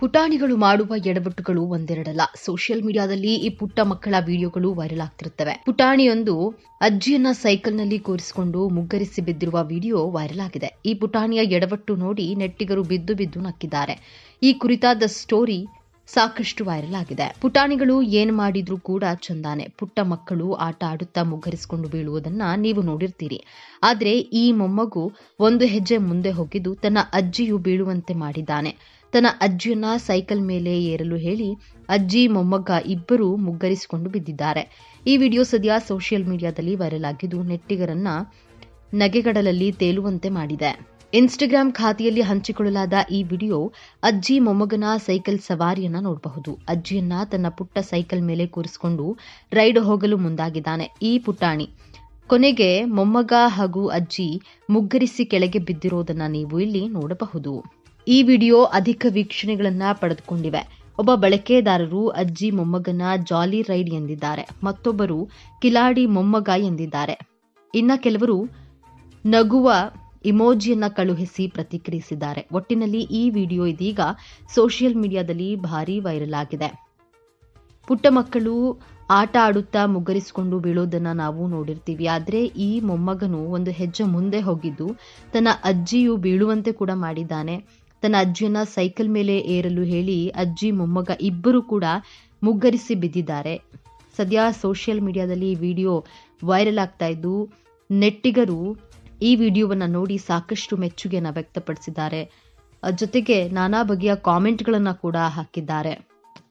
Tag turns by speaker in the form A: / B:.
A: ಪುಟಾಣಿಗಳು ಮಾಡುವ ಎಡವಟ್ಟುಗಳು ಒಂದೆರಡಲ್ಲ. ಸೋಷಿಯಲ್ ಮೀಡಿಯಾದಲ್ಲಿ ಈ ಪುಟ್ಟ ಮಕ್ಕಳ ವಿಡಿಯೋಗಳು ವೈರಲ್ ಆಗ್ತಿರುತ್ತವೆ ಪುಟಾಣಿಯೊಂದು ಅಜ್ಜಿಯನ್ನ ಸೈಕಲ್ನಲ್ಲಿ ಕೂರಿಸಿಕೊಂಡು ಮುಗ್ಗರಿಸಿ ಬಿದ್ದಿರುವ ವಿಡಿಯೋ ವೈರಲ್ ಆಗಿದೆ. ಈ ಪುಟಾಣಿಯ ಎಡವಟ್ಟು ನೋಡಿ ನೆಟ್ಟಿಗರು ಬಿದ್ದು ಬಿದ್ದು ನಕ್ಕಿದ್ದಾರೆ. ಈ ಕುರಿತಾದ ಸ್ಟೋರಿ ಸಾಕಷ್ಟು ವೈರಲ್ ಆಗಿದೆ. ಪುಟಾಣಿಗಳು ಏನ್ ಮಾಡಿದ್ರೂ ಕೂಡ ಚಂದಾನೆ. ಪುಟ್ಟ ಮಕ್ಕಳು ಆಟ ಆಡುತ್ತಾ ಮುಗ್ಗರಿಸಿಕೊಂಡು ಬೀಳುವುದನ್ನ ನೀವು ನೋಡಿರ್ತೀರಿ. ಆದ್ರೆ ಈ ಮೊಮ್ಮಗು ಒಂದು ಹೆಜ್ಜೆ ಮುಂದೆ ಹೋಗಿದ್ದು ತನ್ನ ಅಜ್ಜಿಯು ಬೀಳುವಂತೆ ಮಾಡಿದ್ದಾನೆ. ತನ್ನ ಅಜ್ಜಿಯನ್ನ ಸೈಕಲ್ ಮೇಲೆ ಏರಲು ಹೇಳಿ ಅಜ್ಜಿ, ಮೊಮ್ಮಗ ಇಬ್ಬರು ಮುಗ್ಗರಿಸಿಕೊಂಡು ಬಿದ್ದಿದ್ದಾರೆ. ಈ ವಿಡಿಯೋ ಸದ್ಯ ಸೋಷಿಯಲ್ ಮೀಡಿಯಾದಲ್ಲಿ ವೈರಲ್ ಆಗಿದ್ದು ನೆಟ್ಟಿಗರನ್ನ ನಗೆಗಡಲಲ್ಲಿ ತೇಲುವಂತೆ ಮಾಡಿದೆ. ಇನ್ಸ್ಟಾಗ್ರಾಮ್ ಖಾತೆಯಲ್ಲಿ ಹಂಚಿಕೊಳ್ಳಲಾದ ಈ ವಿಡಿಯೋ ಅಜ್ಜಿ, ಮೊಮ್ಮಗನ ಸೈಕಲ್ ಸವಾರಿಯನ್ನ ನೋಡಬಹುದು. ಅಜ್ಜಿಯನ್ನ ತನ್ನ ಪುಟ್ಟ ಸೈಕಲ್ ಮೇಲೆ ಕೂರಿಸಿಕೊಂಡು ರೈಡ್ ಹೋಗಲು ಮುಂದಾಗಿದ್ದಾನೆ. ಈ ಪುಟಾಣಿ, ಕೊನೆಗೆ ಮೊಮ್ಮಗ ಹಾಗೂ ಅಜ್ಜಿ ಮುಗ್ಗರಿಸಿ ಕೆಳಗೆ ಬಿದ್ದಿರೋದನ್ನ ನೀವು ಇಲ್ಲಿ ನೋಡಬಹುದು. ಈ ವಿಡಿಯೋ ಅಧಿಕ ವೀಕ್ಷಣೆಗಳನ್ನ ಪಡೆದುಕೊಂಡಿವೆ. ಒಬ್ಬ ಬಳಕೆದಾರರು ಅಜ್ಜಿ ಮೊಮ್ಮಗನ ಜಾಲಿ ರೈಡ್ ಎಂದಿದ್ದಾರೆ. ಮತ್ತೊಬ್ಬರು ಕಿಲಾಡಿ ಮೊಮ್ಮಗ ಎಂದಿದ್ದಾರೆ. ಇನ್ನ ಕೆಲವರು ನಗುವ ಇಮೋಜಿಯನ್ನ ಕಳುಹಿಸಿ ಪ್ರತಿಕ್ರಿಯಿಸಿದ್ದಾರೆ. ಒಟ್ಟಿನಲ್ಲಿ ಈ ವಿಡಿಯೋ ಇದೀಗ ಸೋಷಿಯಲ್ ಮೀಡಿಯಾದಲ್ಲಿ ಭಾರಿ ವೈರಲ್ ಆಗಿದೆ. ಪುಟ್ಟ ಮಕ್ಕಳು ಆಟ ಆಡುತ್ತಾ ಮುಗ್ಗರಿಸಿಕೊಂಡು ಬೀಳೋದನ್ನ ನಾವು ನೋಡಿರ್ತೀವಿ. ಆದ್ರೆ ಈ ಮೊಮ್ಮಗನು ಒಂದು ಹೆಜ್ಜೆ ಮುಂದೆ ಹೋಗಿದ್ದು ತನ್ನ ಅಜ್ಜಿಯು ಬೀಳುವಂತೆ ಕೂಡ ಮಾಡಿದ್ದಾನೆ. ತನ್ನ ಅಜ್ಜಿಯನ್ನ ಸೈಕಲ್ ಮೇಲೆ ಏರಲು ಹೇಳಿ ಅಜ್ಜಿ, ಮೊಮ್ಮಗ ಇಬ್ಬರು ಕೂಡ ಮುಗ್ಗರಿಸಿ ಬಿದ್ದಿದ್ದಾರೆ. ಸದ್ಯ ಸೋಷಿಯಲ್ ಮೀಡಿಯಾದಲ್ಲಿ ಈ ವಿಡಿಯೋ ವೈರಲ್ ಆಗ್ತಾ ಇದ್ದು, ನೆಟ್ಟಿಗರು ಈ ವಿಡಿಯೋವನ್ನು ನೋಡಿ ಸಾಕಷ್ಟು ಮೆಚ್ಚುಗೆಯನ್ನು ವ್ಯಕ್ತಪಡಿಸಿದ್ದಾರೆ. ಜೊತೆಗೆ ನಾನಾ ಬಗೆಯ ಕಾಮೆಂಟ್ಗಳನ್ನು ಕೂಡ ಹಾಕಿದ್ದಾರೆ.